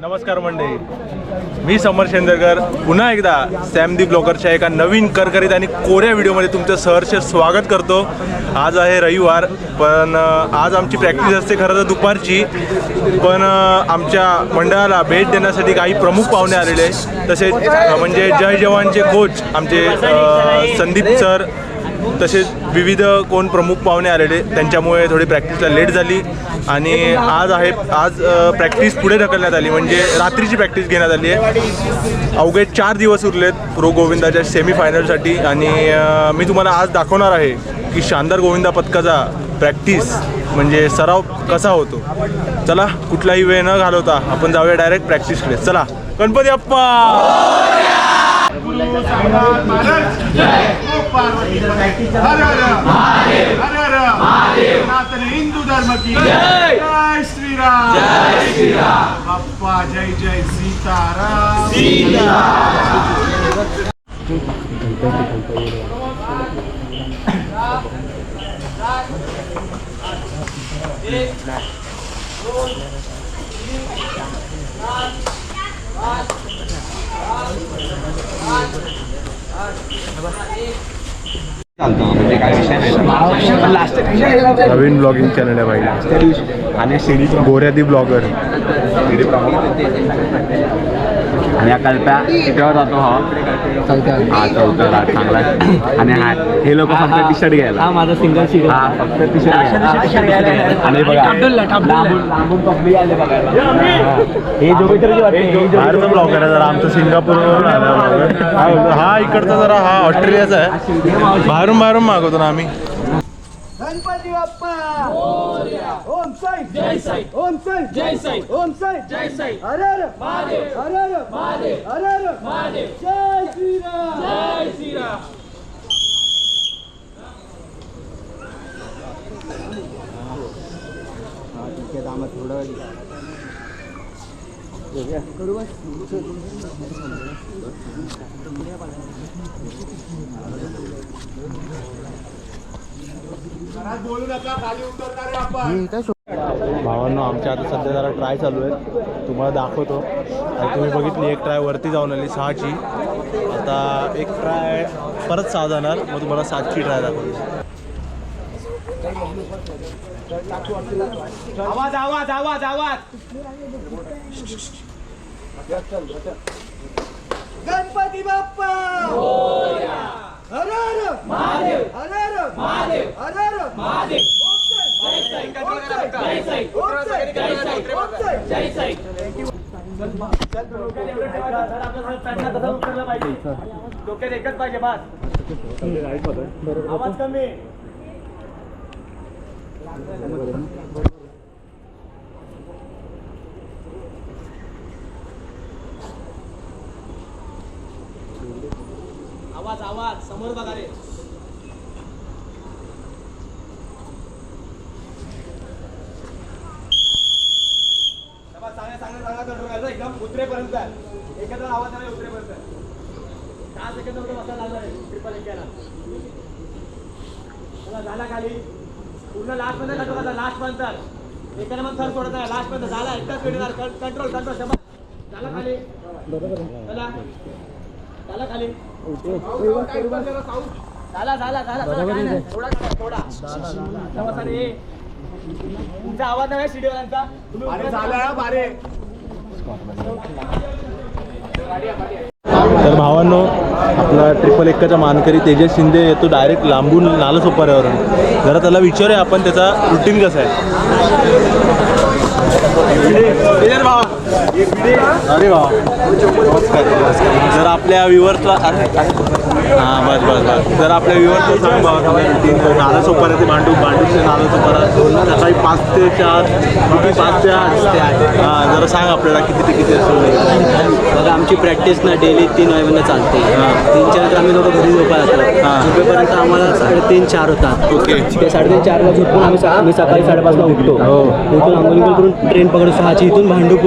नमस्कार मंडळी. मी समर शेंदरकर. पुन्हा एकदा सॅमदीप ब्लॉगरच्या एका नवीन करकरीत आणि कोऱ्या व्हिडिओमध्ये तुमचं सहर्ष स्वागत करतो. आज आहे रविवार पण आज आमची प्रॅक्टिस असते खरं तर दुपारची. पण आमच्या मंडळाला भेट देण्यासाठी काही प्रमुख पाहुणे आलेले तसेच म्हणजे जय जवानचे कोच आमचे संदीप सर. तसेच विविध कोण प्रमुख पाहुणे आलेले त्यांच्यामुळे थोडी प्रॅक्टिसला लेट झाली. आणि आज आहे आज प्रॅक्टिस पुढे ढकलण्यात आली म्हणजे रात्रीची प्रॅक्टिस घेण्यात आली आहे अवघे चार दिवस उरलेत प्रो गोविंदाच्या सेमीफायनलसाठी आणि मी तुम्हाला आज दाखवणार आहे की शानदार गोविंदा पथकाचा प्रॅक्टिस म्हणजे सराव कसा होतो चला कुठलाही वेळ न घालवता आपण जाऊया डायरेक्ट प्रॅक्टिसकडे चला गणपती अप्पा ಧರ್ಮಕ್ಕೆ ಜೈ ಶ್ರೀರಾಮ್ ಜೈ ಶ್ರೀರಾಮ್ ಅಪ್ಪ ಜೈ ಜೈ ಸೀತಾರಾಮ್ ಸೀತಾರಾಮ್ काय विषय नाही. पण लास्ट नवीन ब्लॉगिंग चॅनल आहे भाई. आणि शिडी गोऱ्यादी ब्लॉगर आणि हा कल्प्या कितीवर जातो हा. हा चौथ्याला चांगला आणि हा हे लोक फक्त टी शर्ट घ्यायला. हा माझा सिंगल सीट हा फक्त टी शर्ट घ्यायला. आणि बघा लांबून लांबून पब्लिक आले बघायला. हा. जो तरी वाटते जो बाहेरचा ब्लॉगर आहे जरा आमचा सिंगापूरवरून आला ब्लॉगर हा बोलतो, हा इकडचा जरा हा ऑस्ट्रेलियाचा आहे. बाहेरून बाहेरून मागवतो ना आम्ही. गणपती बाप्पा! ओम साई! जय साई! ओम साई! जय साई! ओम साई! जय साई! हर हर! महादेव! हर हर! महादेव! हर हर! महादेव! जय श्रीराम! जय श्रीराम! बोलू नका खाली उतरणार आपण भावांनो आमच्या आता सध्या जरा ट्राय चालू आहे. तुम्हाला दाखवतो. आणि तुम्ही बघितली एक ट्राय वरती जाऊन आली सहाची. आता एक ट्राय परत सहा जाणार. मग तुम्हाला सातची ट्राय दाखवतो. आवाज आवाज आवाज आवाज. गणपती बाप्पा! डोक्यात एकच पाहिजे बस. आवाज कमी. आवाज आवाज. समोर बघा रे तेव्हा चांगल्या चांगल्या चांगला कंट्रोल उतरेपर्यंत एकत्र आवाज नाही उतरेपर्यंत दहा सेकंद होतं बसायला लागणार आहे ट्रिपल एक्याला झाला खाली. पूर्ण लास्ट पर्यंत कंट्रोल करायचा लास्ट पर्यंत एकाने मग थर सोडत नाही. लास्ट पर्यंत झाला एकटाच भेटणार कंट्रोल कंट्रोल शंभर. झाला खाली. चला. झाला खाली. झाला झाला झाला. थोडा थोडा. तुमचा आवाज नाही शिडीवाल्यांचा. झाला बारे. तर भावांनो आपला ट्रिपल एक्काचा मानकरी तेजस शिंदे येतो डायरेक्ट लांबून नालासोपाऱ्यावरून जरा त्याला विचारूया आपण त्याचा रुटीन कसं आहे. भावा अरे वा. नमस्कार नमस्कार जर आपल्या व्ह्युअर्सला हां बस बस बस. जर आपल्या व्ह्युअर्सला सांग रुटीन नाला सोपारा ते भांडू भांडूचे नाला सोपारा सकाळी पाच ते चार पाच ते आठ? हां जरा सांग आपल्याला किती ते किती असेल. बघा आमची प्रॅक्टिस ना डेली तीन वाजेपर्यंत चालते. हां. तीनच्या नंतर आम्ही लोक घरी झोपायला जातो हां. झोपेपर्यंत आम्हाला साडेतीन चार होतात. ओके. ते साडेतीन चारला झोपून आम्ही आम्ही सकाळी साडेपाचला उठतो. हो. उठून आंघोळ करून ट्रेन पकडून सहाची इथून भांडूप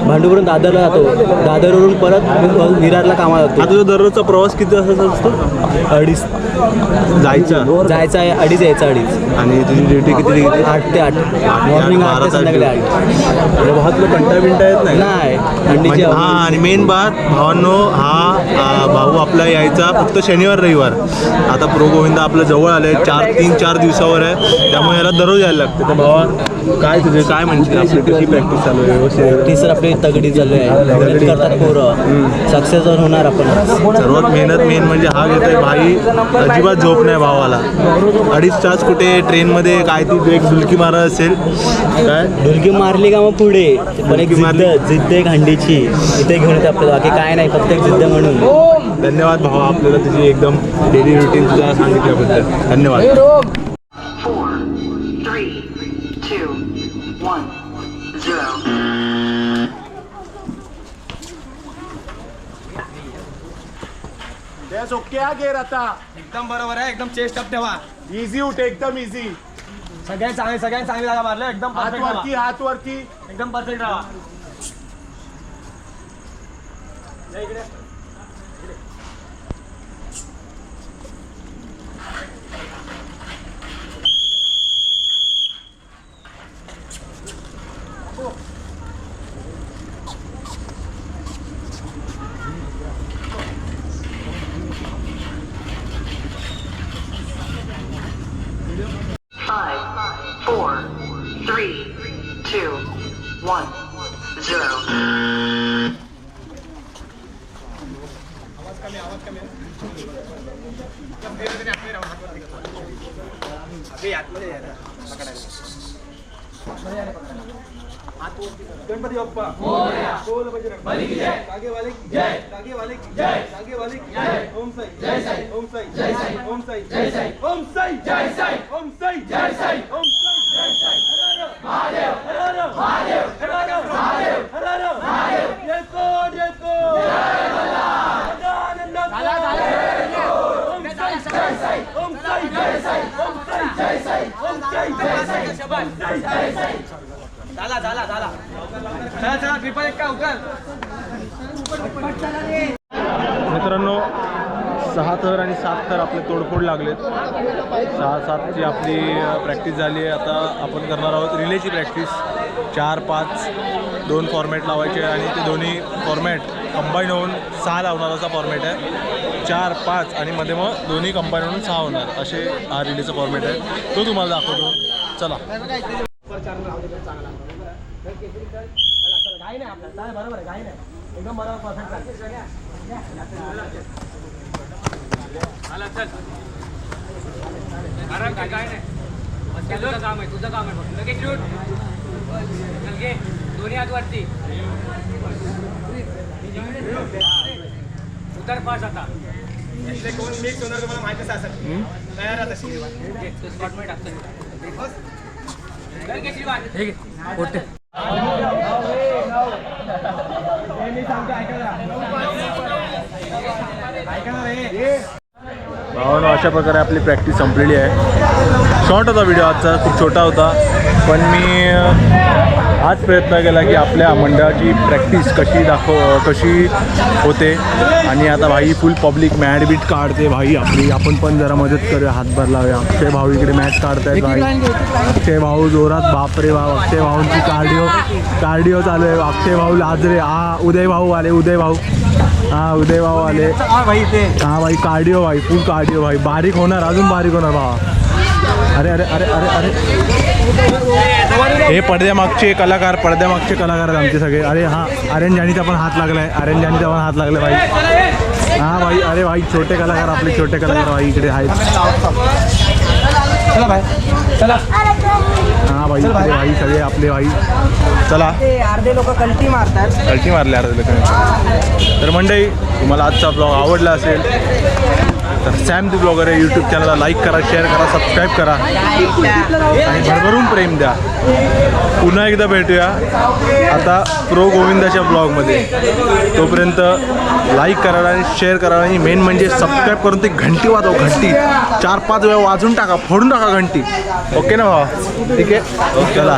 वरून भांडूपवरून दादरला जातो. दादरवरून परत विरारला कामाला आता जातो तुझा दररोजचा प्रवास किती वाजता असतो? अडीच. जायचा? जायचं आहे अडीच यायचं अडीच. आणि तुझी ड्युटी किती आठ ते आठ. मॉर्निंग आठ ते संध्याकाळी आठ. म्हणजे कंटा बिंटा येत नाही? नाही थंडीची म्हणजे हा. आणि मेन बात भावांनो हा भाऊ आपला यायचा फक्त शनिवार रविवार. आता प्रो गोविंदा आपल्या जवळ आले चार तीन चार दिवसावर आहे. त्यामुळे याला दररोज यायला लागते. तर भावा काय तुझे काय म्हणशील? आपली कशी प्रॅक्टिस चालू आहे? व्यवस्थित सर आपली तगडी चालू आहे मेहनत करतात पोरं. सक्सेस होणार आपण. सर्वात मेहनत मेन म्हणजे हा घेतोय भाई अजिबात झोप नाही भावाला. अडीच तास कुठे ट्रेनमध्ये काय ती एक डुलकी मारत असेल काय? ढुलकी मारली का मग पुढे? पण एक? जिद्द जिद्द एक हंडीची. इथे घेऊन येते आपल्याला बाकी काय नाही फक्त एक जिद्द म्हणून. धन्यवाद भावा आपल्याला तुझी एकदम डेली रुटीन तुझ्या सांगितल्याबद्दल. धन्यवाद. Four, three, two, one, zero. एकदम बरोबर आहे एकदम चेस्ट अप ठेवा. इझी उठ एकदम इझी सगळ्यांनी चांगली सगळ्यांनी चांगली जागा मारलं एकदम हात perfect वरती. हात वरती. एकदम परफेक्ट राहा Five, गणपती बाप्पा बोल बजरंग कागे वाले की जय कागे वाले की जय कागे वाले की जय ओम साई जय साई ओम साई जय साई ओम साई जय साई ओम साई जय साई झाला झाला झाला. चला चला ट्रिपल एक का उकल मित्रांनो सहा थर आणि सात थर आपले तोडफोड लागलेत. सहा सातची आपली प्रॅक्टिस झाली आहे. आता आपण करणार आहोत रिलेची प्रॅक्टिस चार पाच दोन फॉर्मॅट लावायचे आणि ते दोन्ही फॉर्मॅट कंबाईन होऊन सहा लावणार असा फॉर्मॅट आहे. चार पाच आणि मध्ये मग दोन्ही कंबाईन होऊन सहा होणार. असे हा रिलेचा फॉर्मॅट आहे. तो तुम्हाला दाखवतो. चला. घाई नाही आपल्याला चालेल बरोबर आहे घाई नाही. एकदम बरोबर परफेक्ट चालेल तुझं काम आहे तुझं काम आहे लगेच शूट चल घे. दोन्ही हात वरती. उतर पाच आता. कोण मिक्स होणार तुम्हाला माहितीच असेल तयार आहे तशी घे, तो स्पॉटमध्ये टाकतो चल. घे श्रीवान. पोट्टे. भावानो अशा प्रकारे आपली प्रॅक्टिस संपलेली आहे. शॉर्ट होता व्हिडिओ आजचा खूप छोटा होता. पण मी हाच प्रयत्न केला की आपल्या मंडळाची प्रॅक्टिस कशी दाखव कशी होते. आणि आता भाई फुल पब्लिक मॅच बीट काढते भाई आपली. आपण पण जरा मदत करूया हातभार लावूया. अक्षय भाऊ इकडे मॅच काढतायत भाई. अक्षय भाऊ जोरात बापरे भाऊ अक्षय भाऊंची कार्डिओ कार्डिओ चालू आहे. अक्षय भाऊ लाजरे हा उदय भाऊ आले उदय भाऊ. हा उदय भाऊ आले. हा भाई कार्डिओ भाई फुल कार्डिओ भाई. बारीक होणार अजून बारीक होणार भावा. अरे अरे अरे अरे अरे. हे पडद्यामागचे कलाकार पडद्यामागचे कलाकार आहेत आमचे सगळे. अरे हा आर्यन जानीचा पण हात लागलाय. आर्यन जानीचा पण हात लागलाय भाई. हा भाई अरे भाई छोटे कलाकार आपले छोटे कलाकार भाई इकडे आहेत. चला भाई. चला. हा भाई इकडे भाई सगळे आपले भाई. चला. अर्धे लोक कल्टी मारतात. कल्टी मारले अर्धे लोकांनी तर मंडळी तुम्हाला आजचा ब्लॉग आवडला असेल तर सॅम दी ब्लॉगर या यूट्यूब चॅनलला लाईक करा शेअर करा सबस्क्राईब करा. आणि भरभरून प्रेम द्या. पुन्हा एकदा भेटूया आता प्रो गोविंदाच्या ब्लॉगमध्ये तोपर्यंत लाईक करा आणि शेअर करा आणि मेन म्हणजे सबस्क्राईब करून ती घंटी वाजव घंटी. चार पाच वेळा वाजून टाका फोडून टाका घंटी. ओके ना भावा? ठीक आहे? चला.